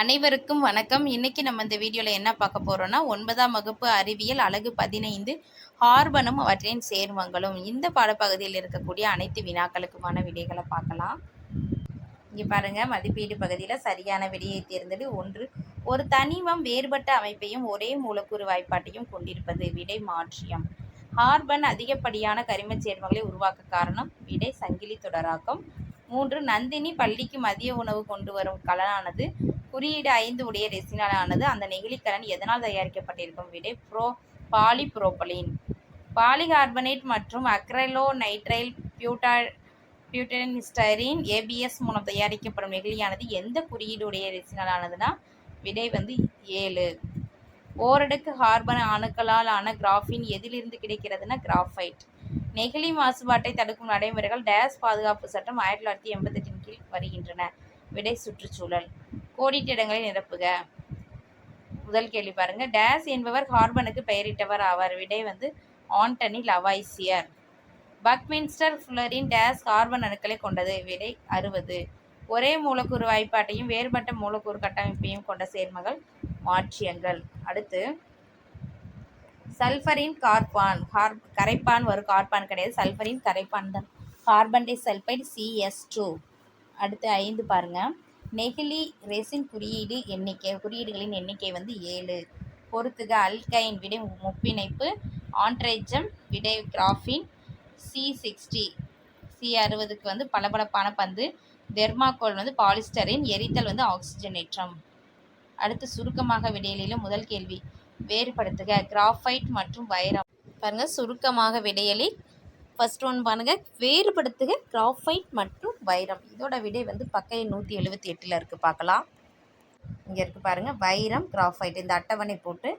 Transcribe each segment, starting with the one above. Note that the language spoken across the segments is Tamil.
அனைவருக்கும் வணக்கம். இன்னைக்கு நம்ம இந்த வீடியோவில் என்ன பார்க்க போறோம்னா ஒன்பதாம் வகுப்பு அறிவியல் அழகு பதினைந்து ஹார்பனும் அவற்றின் சேர்மங்களும். இந்த பாடப்பகுதியில் இருக்கக்கூடிய அனைத்து வினாக்களுக்குமான விடைகளை பார்க்கலாம். இங்கே பாருங்க மதிப்பீடு பகுதியில் சரியான விடையை தேர்ந்தெடு. ஒன்று ஒரு தனிமம் வேறுபட்ட அமைப்பையும் ஒரே மூலக்கூறு வாய்ப்பாட்டையும் கொண்டிருப்பது விடை மாற்றியம். ஹார்பன் அதிகப்படியான கரிமச் சேர்மங்களை உருவாக்க காரணம் விடை சங்கிலி தொடராக்கம். மூன்று நந்தினி பள்ளிக்கு மதிய உணவு கொண்டு வரும் கலனானது. குறியீடு ஐந்து உடைய ரெசினாலானது. அந்த நெகிழிக்கலன் எதனால் தயாரிக்கப்பட்டிருக்கும் விடை? ப்ரோ பாலிப்ரோபலின். பாலிகார்பனேட் மற்றும் அக்ரலோ நைட்ரைல் பியூட்டா பியூட்டனிஸ்டரின் ஏபிஎஸ் மூலம் தயாரிக்கப்படும் நெகிழியானது எந்த குறியீடு உடைய ரெசினாலானதுன்னா விடை வந்து ஏழு. ஓரடுக்கு ஹார்பன் அணுக்களால் ஆன கிராஃபின் எதிலிருந்து கிடைக்கிறதுனா கிராஃபைட். நெகிழி மாசுபாட்டை தடுக்கும் நடைமுறைகள் டேஸ் பாதுகாப்பு சட்டம் ஆயிரத்தி தொள்ளாயிரத்தி எண்பத்தெட்டின் கீழ் வருகின்றன. விடை சுற்றுச்சூழல். கோடிட்ட இடங்களை நிரப்புக. முதல் கேள்வி பாருங்க. டேஸ் என்பவர் ஹார்பனுக்கு பெயரிட்டவர் ஆவார். விடை வந்து ஆண்டனி லவாய்சியர். பக்மின்ஸ்டர் ஃபுல்லரின் டேஸ் கார்பன் அணுக்களை கொண்டது. விடை அறுபது. ஒரே மூலக்கூறு வாய்ப்பாட்டையும் வேறுபட்ட மூலக்கூறு கட்டமைப்பையும் கொண்ட சேர்மங்கள் மாற்றியங்கள். அடுத்து சல்ஃபரின் கார்பான் கார் கரைப்பான் வரும் கார்பான் கிடையாது. சல்ஃபரின் கரைப்பான் தான். Carbon disulphide CS two அடுத்து ஐந்து பாருங்கள் நெகிழி ரெசின் குறியீடு எண்ணிக்கை குறியீடுகளின் எண்ணிக்கை வந்து ஏழு. பொறுத்துக அல்கைன் விடை முப்பிணைப்பு ஆண்ட்ரைஜம் விடை கிராஃபின் சி சிக்ஸ்டி சி அறுபதுக்கு வந்து பளபளப்பான பந்து. தெர்மாக்கோல் வந்து பாலிஸ்டரின் எரித்தல் வந்து ஆக்சிஜனேற்றம். அடுத்து சுருக்கமாக விடையிலும் முதல் கேள்வி. வேறுபடுத்துக. கிராஃபைட் மற்றும் வைரம் பாருங்க சுருக்கமாக விடையலி. ஃபர்ஸ்ட் ஒன் பாருங்க வேறுபடுத்துக கிராஃபைட் மற்றும் வைரம். இதோட விடை வந்து பக்க நூற்றி எழுபத்தி எட்டில் இருக்குது பார்க்கலாம். இங்கே இருக்குது பாருங்கள் வைரம் கிராஃபைட் இந்த அட்டவணை போட்டு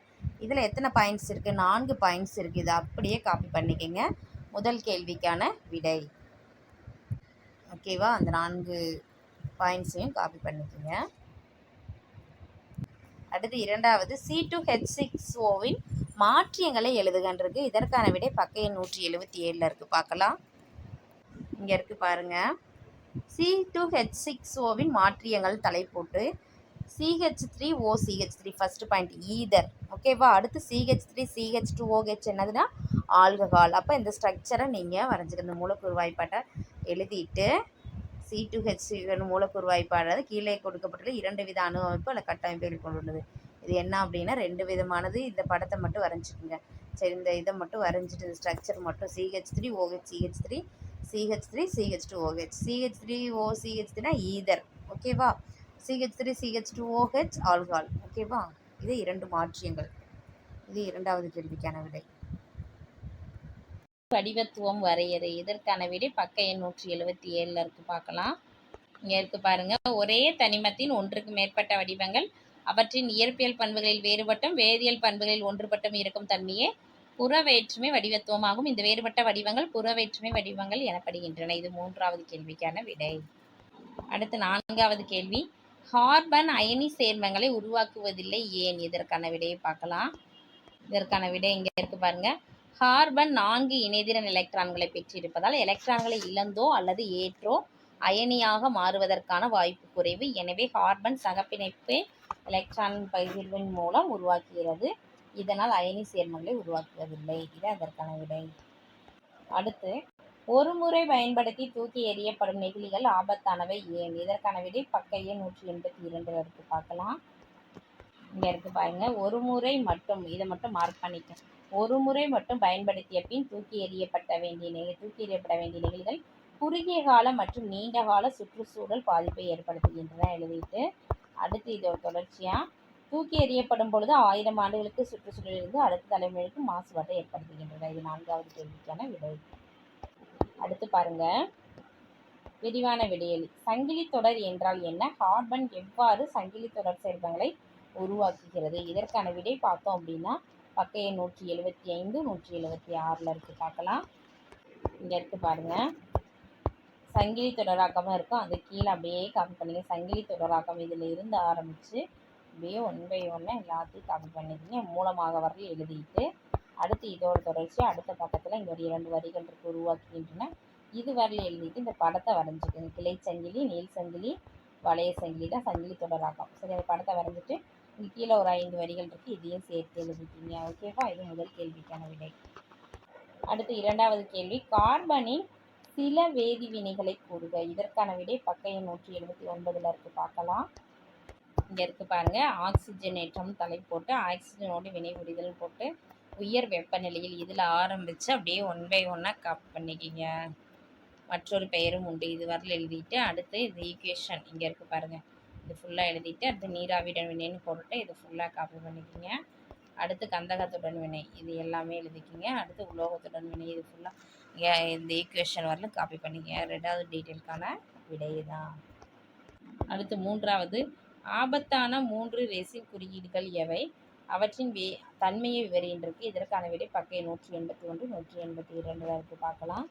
இதில் எத்தனை பாயிண்ட்ஸ் இருக்குது நான்கு பாயிண்ட்ஸ் இருக்குது இதை அப்படியே காப்பி பண்ணிக்கங்க. முதல் கேள்விக்கான விடை. ஓகேவா அந்த நான்கு பாயிண்ட்ஸையும் காப்பி பண்ணிக்கோங்க. அடுத்து இரண்டாவது சி டு ஹெச் சிக்ஸ் ஓவின் மாற்றியங்களை எழுதுகன்றிருக்கு. இதற்கான விடை பக்க எண் நூற்றி எழுபத்தி ஏழில் இருக்குது பார்க்கலாம். இங்கே இருக்குது பாருங்கள் சி டு ஹெச் சிக்ஸ் ஓவின் மாற்றியங்கள் தலைப்போட்டு CH three O CH three first point ether ஓகேவா அடுத்து CH three CH two OH என்னதுன்னா ஆல்கஹால். அப்போ இந்த ஸ்ட்ரக்சரை நீங்கள் வரைஞ்சிக்கணும். இந்த மூலக்கூறு வாய்ப்பாட்டை எழுதிட்டு சி டு ஹெச் மூலக்கூறு வாய்ப்பானது கீழே கொடுக்கப்பட்டுள்ள இரண்டு வித அணு அமைப்பு அல்ல கட்டமைப்புகள் கொண்டுள்ளது. இது என்ன அப்படின்னா ரெண்டு விதமானது இந்த படத்தை மட்டும் வரைஞ்சிக்கோங்க. சரி இந்த இதை மட்டும் வரைஞ்சிட்டு இந்த ஸ்ட்ரக்சர் மட்டும் CH three OH CH three CH three CH two OH CH three O CH த்ரீனா ether ஓகேவா CH three CH two OH alcohol ஓகேவா இது இரண்டு மாற்றியங்கள். இது இரண்டாவது கேள்விக்கான விடை. வடிவத்துவம் வரையறை. இதற்கான விடை பக்க எண் நூற்றி எழுபத்தி ஏழில் இருக்கு. பார்க்கலாம். இங்கே இருக்கு பாருங்க. ஒரே தனிமத்தின் ஒன்றுக்கு மேற்பட்ட வடிவங்கள். அவற்றின் இயற்பியல் பண்புகளில் வேறுபட்டும் வேதியியல் பண்புகளில் ஒன்றுபட்டும் இருக்கும் தன்மையே புற வேற்றுமை வடிவத்துவமாகும். இந்த வேறுபட்ட வடிவங்கள் புற வேற்றுமை வடிவங்கள் எனப்படுகின்றன. இது மூன்றாவது கேள்விக்கான விடை. அடுத்து நான்காவது கேள்வி. கார்பன் அயனி சேர்மங்களை உருவாக்குவதில்லை ஏன்? இதற்கான விடையை பார்க்கலாம். இதற்கான விடை இங்கே இருக்கு பாருங்கள் கார்பன் நான்கு இணைதிறன் எலக்ட்ரான்களை பெற்றிருப்பதால் எலக்ட்ரான்களை இழந்தோ அல்லது ஏற்றோ அயனியாக மாறுவதற்கான வாய்ப்பு குறைவு. எனவே கார்பன் சகப்பிணைப்பு எலக்ட்ரான் பகிர்வின் மூலம் உருவாக்குகிறது. இதனால் அயனி சேர்மங்களை உருவாக்குவதில்லை. இது அதற்கான விடை. அடுத்து ஒரு முறை பயன்படுத்தி தூக்கி எறியப்படும் நெகிழிகள் ஆபத்தானவை. ஏன்? இதற்கான விடை பக்க எண் நூற்றி எண்பத்தி இரண்டில் இருக்கு பார்க்கலாம். இங்கே இருக்குது பாருங்க. ஒரு முறை மட்டும் இதை மட்டும் மார்க் பண்ணிக்க. ஒரு முறை மட்டும் பயன்படுத்திய பின் தூக்கி எறியப்பட்ட வேண்டிய நெ தூக்கி எறியப்பட வேண்டிய நிகழ்கள் குறுகிய கால மற்றும் நீண்ட கால சுற்றுச்சூழல் பாதிப்பை ஏற்படுத்துகின்றன எழுதிட்டு அடுத்து இதோட தொடர்ச்சியாக தூக்கி எறியப்படும் பொழுது ஆயிரம் ஆண்டுகளுக்கு சுற்றுச்சூழலிலிருந்து அடுத்த தலைமுறைக்கு மாசுபாட்டை ஏற்படுத்துகின்றன. இது நான்காவது கேள்விக்கான விடை. அடுத்து பாருங்க. விரிவான விடையலி சங்கிலி தொடர் என்றால் என்ன? கார்பன் எவ்வாறு சங்கிலி தொடர் சேர்மங்களை உருவாக்குகிறது. இதற்கான விடை பார்த்தோம் அப்படின்னா பக்க எண் நூற்றி எழுபத்தி ஐந்து நூற்றி எழுபத்தி ஆறில் இருக்குது பார்க்கலாம். இங்கே இருக்குது பாருங்கள் சங்கிலி தொடராக்கமாக இருக்கும். அது கீழே அப்படியே காப்பி பண்ணிங்க. சங்கிலி தொடராக்கம் இதில் இருந்து ஆரம்பித்து அப்படியே ஒன் பை ஒன்று எல்லாத்தையும் காப்பி பண்ணிக்கிங்க மூலமாக வரையில் எழுதிட்டு அடுத்து இதோட தொடர்ச்சி அடுத்த பக்கத்தில் இங்கே ஒரு இரண்டு வரிகள் இருக்கு உருவாக்குகின்றன. இது வரையில் எழுதிட்டு இந்த படத்தை வரைஞ்சிக்கோங்க. கிளை சங்கிலி நீல் சங்கிலி வளைய சங்கிலி தான் சங்கிலி தொடராக்கம் சரி அந்த படத்தை வரைஞ்சிட்டு இங்கே கீழே ஒரு ஐந்து வரிகள் இருக்குது இதையும் சேர்த்து எழுதிக்கிங்க ஓகேவா? இது முதல் கேள்விக்கான விடை. அடுத்து இரண்டாவது கேள்வி. கார்பனின் சில வேதி வினைகளை கூறுக. இதற்கான விடை பக்கையை நூற்றி எழுபத்தி ஒன்பதில் இருக்குது பார்க்கலாம். இங்கே இருக்கு பாருங்க. ஆக்சிஜனேற்றம் தலை போட்டு ஆக்சிஜனோடு வினை புரிதல் போட்டு உயர் வெப்பநிலையில் இதில் ஆரம்பித்து அப்படியே ஒன் பை ஒன்னாக கப் பண்ணிக்கிங்க. மற்றொரு பெயரும் உண்டு. இது வரல எழுதிட்டு அடுத்து இது ஈக்குவேஷன் இங்கே இருக்குது பாருங்கள் இது ஃபுல்லாக எழுதிட்டு அடுத்து நீராவிடன் வினைன்னு போட்டுட்டு இது ஃபுல்லாக காப்பி பண்ணிக்கிங்க. அடுத்து கந்தகத்துடன் வினை இது எல்லாமே எழுதிக்கிங்க. அடுத்து உலோகத்துடன் வினை இது ஃபுல்லாக இந்த ஈக்குவேஷன் வரல காப்பி பண்ணிக்கங்க. ரெண்டாவது டீட்டெயிலுக்கான விடை தான் அடுத்து மூன்றாவது ஆபத்தான மூன்று ரெசிவ் குறியீடுகள் எவை? அவற்றின் வே தன்மையை விவரின்றிருக்கு இதற்கான விடை பக்கை நூற்றி எண்பத்தி ஒன்று நூற்றி எண்பத்தி இரண்டு இருக்குது பார்க்கலாம்.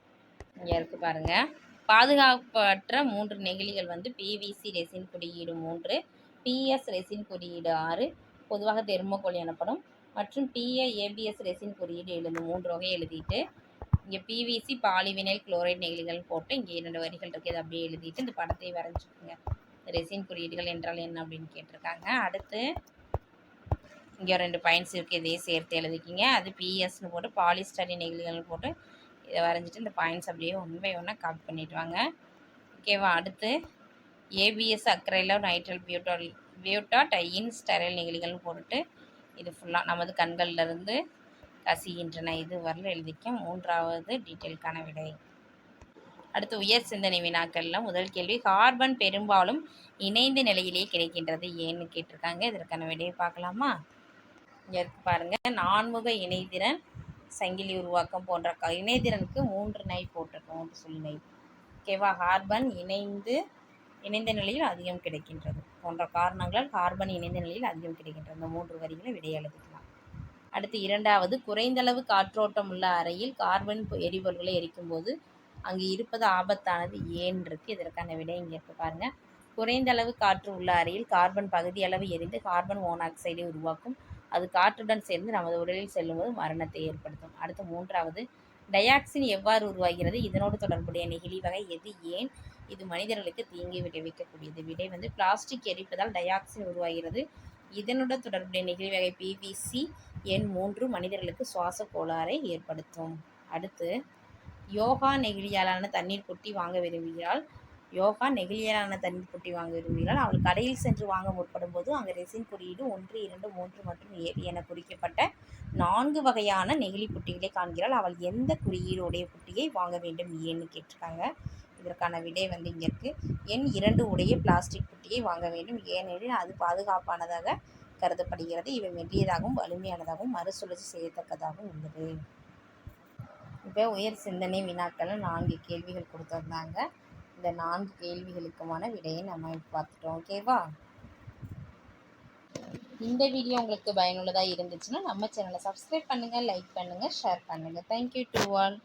இங்கே இருக்குது பாருங்கள் பாதுகாப்பற்ற மூன்று நெகிழிகள் வந்து பிவிசி ரெசின் குறியீடு மூன்று பிஎஸ் ரெசின் குறியீடு ஆறு பொதுவாக தெர்மோகோல் எனப்படும். மற்றும் பிஏ ஏபிஎஸ் ரெசின் குறியீடு எழுது மூன்று வகை எழுதிட்டு இங்கே பிவிசி பாலிவினைல் குளோரைட் நெகிழிகள் போட்டு இங்கே இரண்டு வரிகள் இருக்குது இதை அப்படியே எழுதிட்டு இந்த படத்தை வரைஞ்சிக்கோங்க. ரெசின் குறியீடுகள் என்றால் என்ன அப்படின்னு கேட்டிருக்காங்க. அடுத்து இங்கே ரெண்டு பாயிண்ட்ஸ் இருக்குது இதையே சேர்த்து எழுதிக்கிங்க. அது பிஎஸ்னு போட்டு பாலிஸ்டரின் நெகிழிகள் போட்டு இதை வரைஞ்சிட்டு இந்த பாயிண்ட்ஸ் அப்படியே ஒன் ஒன்றா காப்பி பண்ணிட்டு வாங்க. ஓகேவா அடுத்து ஏபிஎஸ் அக்ரைலோ நைட்ரல் பியூட்டால் பியூட்டாட் ஐயின் ஸ்டெரைல் நெகிழிகள்னு போட்டுட்டு இது ஃபுல்லாக நமது கண்கள்லேருந்து கசிகின்றன. இது வரல எழுதிக்க மூன்றாவது டீட்டெயிலுக்கான விடை. அடுத்து உயர் சிந்தனை வினாக்களில் முதல் கேள்வி கார்பன் பெரும்பாலும் இணைந்த நிலையிலேயே கிடைக்கின்றது ஏன்னு கேட்டிருக்காங்க. இதற்கான விடையை பார்க்கலாமா? இங்கே இருக்கு பாருங்கள் நான்முக இணைதிறன் சங்கிலி உருவாக்கம் போன்ற க இணைதிறனுக்கு மூன்று நை போட்டிருக்கோம் மூன்று சொல்லி நை. ஓகேவா? கார்பன் இணைந்து இணைந்த நிலையில் அதிகம் கிடைக்கின்றது போன்ற காரணங்களால் கார்பன் இணைந்த நிலையில் அதிகம் கிடைக்கின்றது. இந்த மூன்று வரிகளை விடை எழுதிக்கலாம். அடுத்து இரண்டாவது குறைந்தளவு காற்றோட்டம் உள்ள அறையில் கார்பன் எரிபொருள்களை எரிக்கும்போது அங்கு இருப்பது ஆபத்தானது ஏன் இருக்குது இதற்கான விடை இங்கே இருக்கு பாருங்கள் குறைந்தளவு காற்று உள்ள அறையில் கார்பன் பகுதி அளவு எரிந்து கார்பன் மோனாக்சைடை உருவாக்கும் அது காற்றுடன் சேர்ந்து நமது உடலில் செல்லும்போது மரணத்தை ஏற்படுத்தும். அடுத்து மூன்றாவது டயாக்சின் எவ்வாறு உருவாகிறது? இதனோடு தொடர்புடைய நெகிழி வகை எது? ஏன் இது மனிதர்களுக்கு தீங்கி விளைவிக்கக்கூடியது? விடை வந்து பிளாஸ்டிக் எரிப்பதால் டயாக்சின் உருவாகிறது. இதனுடன் தொடர்புடைய நெகிழி வகை பிவிசி எண் மூன்று மனிதர்களுக்கு சுவாச கோளாறை ஏற்படுத்தும். அடுத்து யோகா நெகிழியாலான தண்ணீர் கொட்டி வாங்க விரும்புகிறாள் யோகா நெகிழியலான தண்ணீர் புட்டி வாங்க விரும்புகிறாள். அவள் கடையில் சென்று வாங்க முற்படும் போது அங்கே ரெசின் குறியீடு ஒன்று இரண்டு மூன்று மற்றும் ஏழு என குறிக்கப்பட்ட நான்கு வகையான நெகிழி புட்டிகளை காண்கிறாள். அவள் எந்த குறியீடு உடைய புட்டியை வாங்க வேண்டும் ஏன்னு கேட்டிருக்காங்க. இதற்கான விடை வந்து இங்கே இருக்குது எண் இரண்டு உடைய பிளாஸ்டிக் புட்டியை வாங்க வேண்டும். ஏனெனில் அது பாதுகாப்பானதாக கருதப்படுகிறது. இவை மெல்லியதாகவும் வலிமையானதாகவும் மறுசுழற்சி செய்யத்தக்கதாகவும் உள்ளது. இப்போ உயர் சிந்தனை வினாக்கள் நான்கு கேள்விகள் கொடுத்துருந்தாங்க. இந்த நான்கு கேள்விகளுக்குமான விடையை நம்ம பார்த்துட்டோம் ஓகேவா இந்த வீடியோ உங்களுக்கு பயனுள்ளதாக இருந்துச்சுன்னா நம்ம சேனலை சப்ஸ்கிரைப் பண்ணுங்கள் லைக் பண்ணுங்கள் ஷேர் பண்ணுங்கள் தேங்க்யூ டு ஆல்